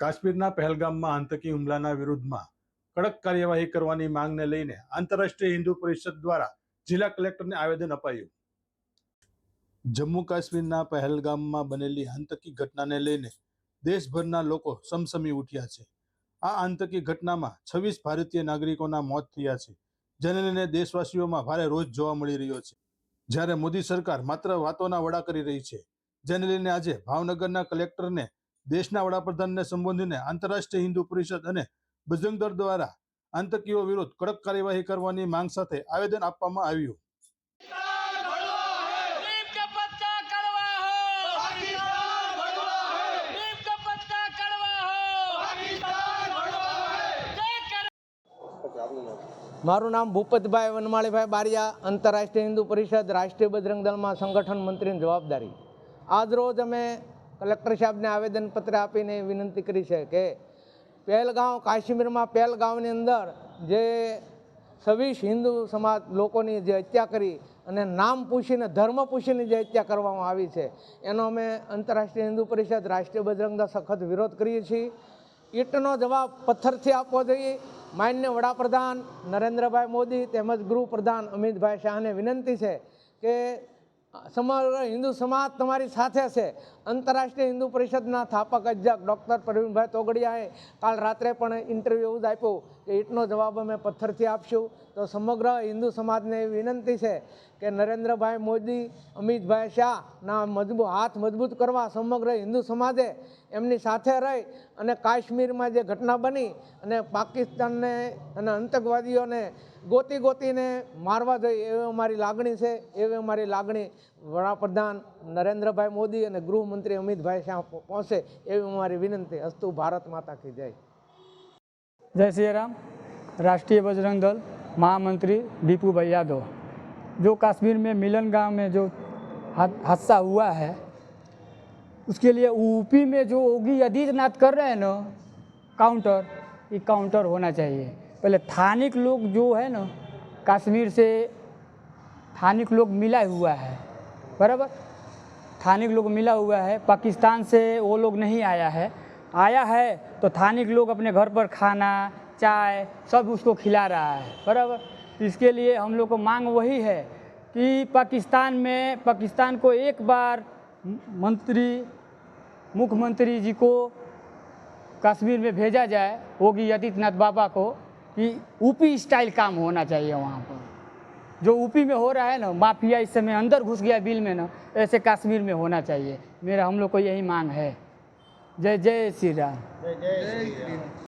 કાશ્મીરના પહેલગામમાં આતંકી હુમલાના વિરુદ્ધમાં કડક કાર્યવાહી કરવાની માંગને લઈને આંતરરાષ્ટ્રીય હિન્દુ પરિષદ દ્વારા જિલ્લા કલેક્ટરને આવેદન અપાયું. જમ્મુ કાશ્મીરના પહેલગામમાં બનેલી આતંકી ઘટનાને લઈને દેશભરના લોકો સમસમી ઉઠ્યા છે. આ આતંકી ઘટનામાં છવ્વીસ ભારતીય નાગરિકોના મોત થયા છે, જેને લઈને દેશવાસીઓમાં ભારે રોજ જોવા મળી રહ્યો છે. જ્યારે મોદી સરકાર માત્ર વાતોના વડા કરી રહી છે, જેને લઈને આજે ભાવનગરના કલેક્ટરને દેશના વડાપ્રધાનને સંબોધીને આંતરરાષ્ટ્રીય હિન્દુ પરિષદ અને બજરંગ દળ દ્વારા આતંકીઓ વિરુદ્ધ કડક કાર્યવાહી કરવાની માંગ સાથે આવેદન આપવામાં આવ્યું. મારું નામ ભૂપતભાઈ વનમાળીભાઈ બારિયા, આંતરરાષ્ટ્રીય હિન્દુ પરિષદ રાષ્ટ્રીય બજરંગ દળમાં સંગઠન મંત્રીની જવાબદારી. આજ રોજ અમે કલેક્ટર સાહેબને આવેદનપત્ર આપીને વિનંતી કરી છે કે પહેલગાંવ, કાશ્મીરમાં પહેલગાંવની અંદર જે છવ્વીસ હિન્દુ સમાજ લોકોની જે હત્યા કરી અને નામ પૂછીને, ધર્મ પૂછીને જે હત્યા કરવામાં આવી છે, એનો અમે આંતરરાષ્ટ્રીય હિન્દુ પરિષદ, રાષ્ટ્રીય બજરંગદળ સખત વિરોધ કરીએ છીએ. ઈંટનો જવાબ પથ્થરથી આપવો જોઈએ. માન્ય વડાપ્રધાન નરેન્દ્રભાઈ મોદી તેમજ ગૃહપ્રધાન અમિતભાઈ શાહને વિનંતી છે કે સમગ્ર હિન્દુ સમાજ તમારી સાથે છે. આંતરરાષ્ટ્રીય હિન્દુ પરિષદના સ્થાપક અધ્યક્ષ ડૉક્ટર પ્રવીણભાઈ તોગડિયાએ કાલ રાત્રે પણ ઇન્ટરવ્યૂ જ આપ્યું કે ઈંટનો જવાબ અમે પથ્થરથી આપશું. તો સમગ્ર હિન્દુ સમાજને વિનંતી છે કે નરેન્દ્રભાઈ મોદી, અમિતભાઈ શાહના મજબૂત હાથ મજબૂત કરવા સમગ્ર હિન્દુ સમાજે એમની સાથે રહી અને કાશ્મીરમાં જે ઘટના બની અને પાકિસ્તાનને અને આતંકવાદીઓને ગોતી ગોતીને મારવા જોઈએ એવી અમારી લાગણી છે, એવી અમારી લાગણી વડાપ્રધાન નરેન્દ્રભાઈ મોદી અને ગૃહમંત્રી અમિતભાઈ શાહ પહોંચે એવી અમારી વિનંતી. હસ્તુ ભારત માતા કી જય. જય શ્રી રામ રાષ્ટ્રીય બજરંગ દળ. महामंत्री दीपू भाई यादव जो कश्मीर में मिलन गाँव में जो हादसा हुआ है, उसके लिए यूपी में जो योगी आदित्यनाथ कर रहे हैं ना, काउंटर, ये काउंटर होना चाहिए। पहले स्थानिक लोग जो है ना, कश्मीर से स्थानिक लोग मिला हुआ है, बराबर? स्थानिक लोग मिला हुआ है, पाकिस्तान से वो लोग नहीं आया है। आया है तो स्थानिक लोग अपने घर पर खाना चाय सब उसको खिला रहा है, बराबर? इसके लिए हम लोग को मांग वही है कि पाकिस्तान में, पाकिस्तान को एक बार मंत्री, मुख्यमंत्री जी को कश्मीर में भेजा जाए होगी आदित्यनाथ बाबा को, कि यूपी स्टाइल काम होना चाहिए वहाँ पर। जो यूपी में हो रहा है ना, माफिया इस समय अंदर घुस गया बिल में ना, ऐसे कश्मीर में होना चाहिए। मेरा हम लोग को यही मांग है। जय जय श्री राम।